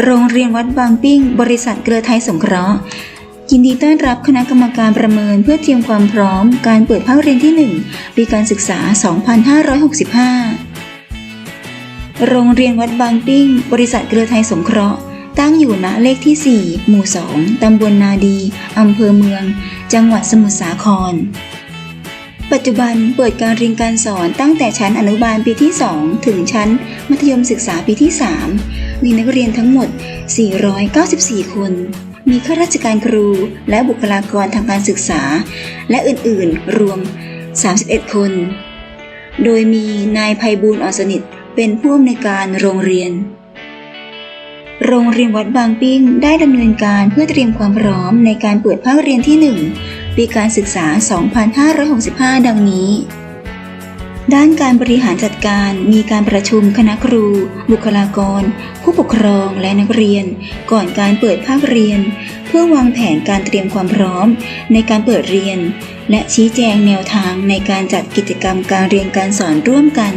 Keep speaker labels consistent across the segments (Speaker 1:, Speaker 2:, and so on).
Speaker 1: โรงเรียนวัดบางปิ้ง บริษัทเกลือไทยสงเคราะห์ยินดีต้อนรับคณะกรรมการประเมินเพื่อเตรียมความพร้อม การเปิดภาคเรียนที่ 1 ปีการศึกษา 2565 โรงเรียนวัดบางปิ้ง บริษัทเกลือไทยสงเคราะห์ ตั้งอยู่ณเลขที่ 4 หมู่ 2 ตำบลนาดี อำเภอเมือง จังหวัดสมุทรสาคร ปัจจุบันเปิดการเรียนการสอนตั้งแต่ชั้นอนุบาลปีที่ 2 ถึงชั้น มัธยมศึกษาปีที่ 3 มีนักเรียนทั้งหมด 494 คน มีข้าราชการครูและบุคลากรทางการศึกษา และอื่นๆ รวม 31 คน โดยมีนายภัยบูลย์อ่อนสนิทเป็นผู้อำนวยการโรงเรียนโรงเรียนวัดบางปิ้งได้ดำเนินการเพื่อเตรียมความพร้อมในการเปิดภาคเรียนที่ 1 ปีการศึกษา 2565 ดังนี้ ด้านการบริหารจัดการมีการประชุมคณะครู บุคลากร ผู้ปกครองและนักเรียน ก่อนการเปิดภาคเรียน เพื่อวางแผนการเตรียมความพร้อมในการเปิดเรียน และชี้แจงแนวทางในการจัดกิจกรรมการเรียนการสอนร่วมกัน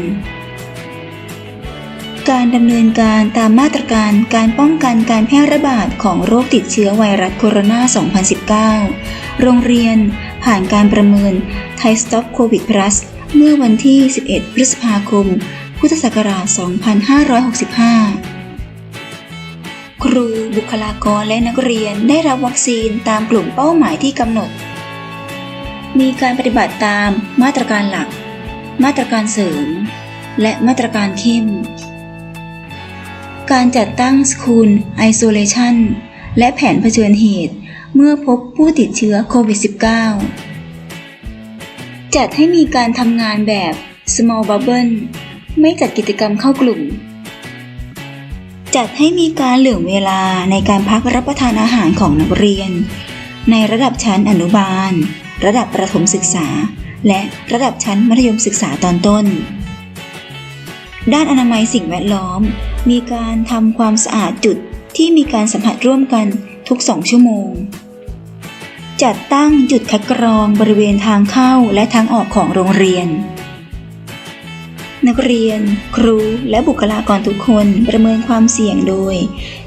Speaker 1: การดำเนินการตามมาตรการการป้องกันการแพร่ระบาดของโรคติดเชื้อไวรัสโคโรนา 2019 โรงเรียน ผ่านการประเมิน Thai Stop COVID Plus เมื่อวันที่ 11 พฤษภาคม พุทธศักราช 2565 ครูบุคลากรและนักเรียนได้รับวัคซีนตามกลุ่มเป้าหมายที่กำหนด มีการปฏิบัติตามมาตรการหลัก มาตรการเสริม และมาตรการเข้ม การจัดตั้ง School Isolation และแผนเผชิญเหตุ เมื่อพบผู้ติดเชื้อโควิด -19 จัดให้มีการทำงานแบบ small bubble ไม่จัดกิจกรรมเข้ากลุ่ม จัดให้มีการเหลื่อมเวลาในการพักรับประทานอาหารของนักเรียน ในระดับชั้นอนุบาล ระดับประถมศึกษา และระดับชั้นมัธยมศึกษาตอนต้น ด้านอนามัยสิ่งแวดล้อม มีการทำความสะอาดจุดที่มีการสัมผัสร่วมกันทุกสองชั่วโมง จัดตั้งจุดคัดกรองบริเวณทางเข้าและทางออกของโรงเรียน นักเรียน ครูและบุคลากรทุกคนประเมินความเสี่ยงโดย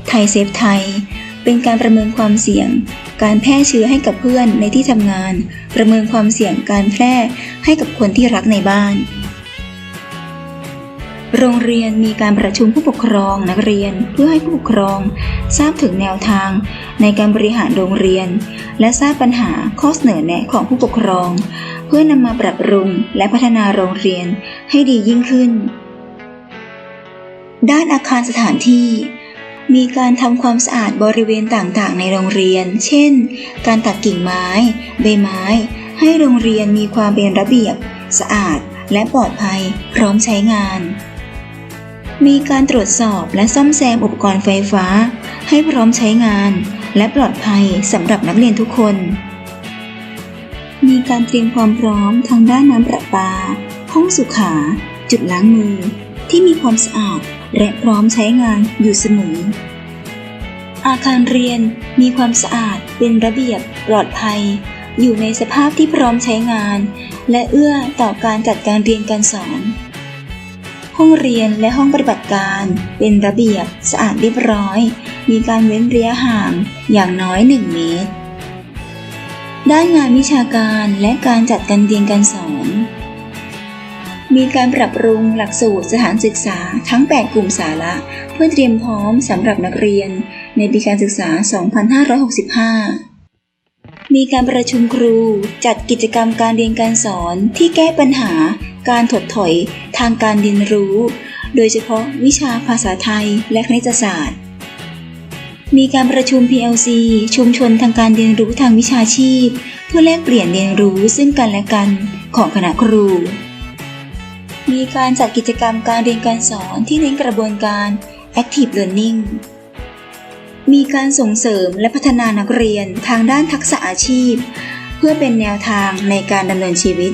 Speaker 1: ไทยเซฟไทย เป็นการประเมินความเสี่ยง การแพร่เชื้อให้กับเพื่อนในที่ทำงาน ประเมินความเสี่ยงการแพร่ให้กับคนที่รักในบ้าน โรงเรียนมีการประชุมผู้ปกครองนักเรียนเพื่อให้ผู้ปกครอง ทราบถึงแนวทางในการบริหารโรงเรียน และทราบปัญหาข้อเสนอแนะของผู้ปกครอง เพื่อนำมาปรับปรุงและพัฒนาโรงเรียนให้ดียิ่งขึ้น ด้านอาคารสถานที่ มีการทำความสะอาดบริเวณต่างๆ ในโรงเรียน เช่น การตัดกิ่งไม้ ใบไม้ ให้โรงเรียนมีความเป็นระเบียบ สะอาดและปลอดภัยพร้อมใช้งาน มีการตรวจสอบและซ่อมแซมอุปกรณ์ไฟฟ้า ให้พร้อมใช้งาน และปลอดภัยสำหรับนักเรียนทุกคน มีการเตรียมความพร้อมทางด้านน้ำประปา ห้องสุขา จุดล้างมือ ที่มีความสะอาดและพร้อมใช้งานอยู่เสมอ อาคารเรียนมีความสะอาดเป็นระเบียบปลอดภัย อยู่ในสภาพที่พร้อมใช้งาน และเอื้อต่อการจัดการเรียนการสอน ห้องเรียนและห้องปฏิบัติการ เป็นระเบียบสะอาดเรียบร้อย มีการเว้นระยะห่างอย่างน้อย 1 เมตร ด้านงานวิชาการและการจัดการเรียนการสอน มีการปรับปรุงหลักสูตรสถานศึกษาทั้ง 8 กลุ่มสาระ เพื่อเตรียมพร้อมสำหรับนักเรียนในปีการศึกษา 2565 มีการประชุมครู จัดกิจกรรมการเรียนการสอนที่แก้ปัญหา การถดถอย ทางการเรียนรู้ โดยเฉพาะวิชาภาษาไทยและคณิตศาสตร์ มีการประชุม PLC ชุมชนทางการเรียนรู้ทางวิชาชีพ เพื่อแลกเปลี่ยนเรียนรู้ซึ่งกันและกันของคณะครู มีการจัดกิจกรรมการเรียนการสอนที่เน้นกระบวนการ Active Learning มีการส่งเสริมและพัฒนานักเรียนทางด้านทักษะอาชีพ เพื่อเป็นแนวทางในการดำเนินชีวิต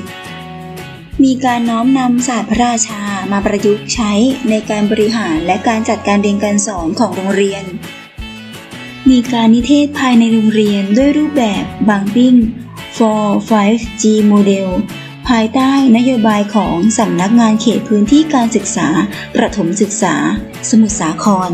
Speaker 1: มีการน้อมนำศาสตร์พระราชามาประยุกต์ใช้ในการบริหารและการจัดการเรียนการสอนของโรงเรียน มีการนิเทศภายในโรงเรียนด้วยรูปแบบบางปิ้ง for 5G Model ภายใต้นโยบายของสำนักงานเขตพื้นที่การศึกษา ประถมศึกษา สมุทรสาคร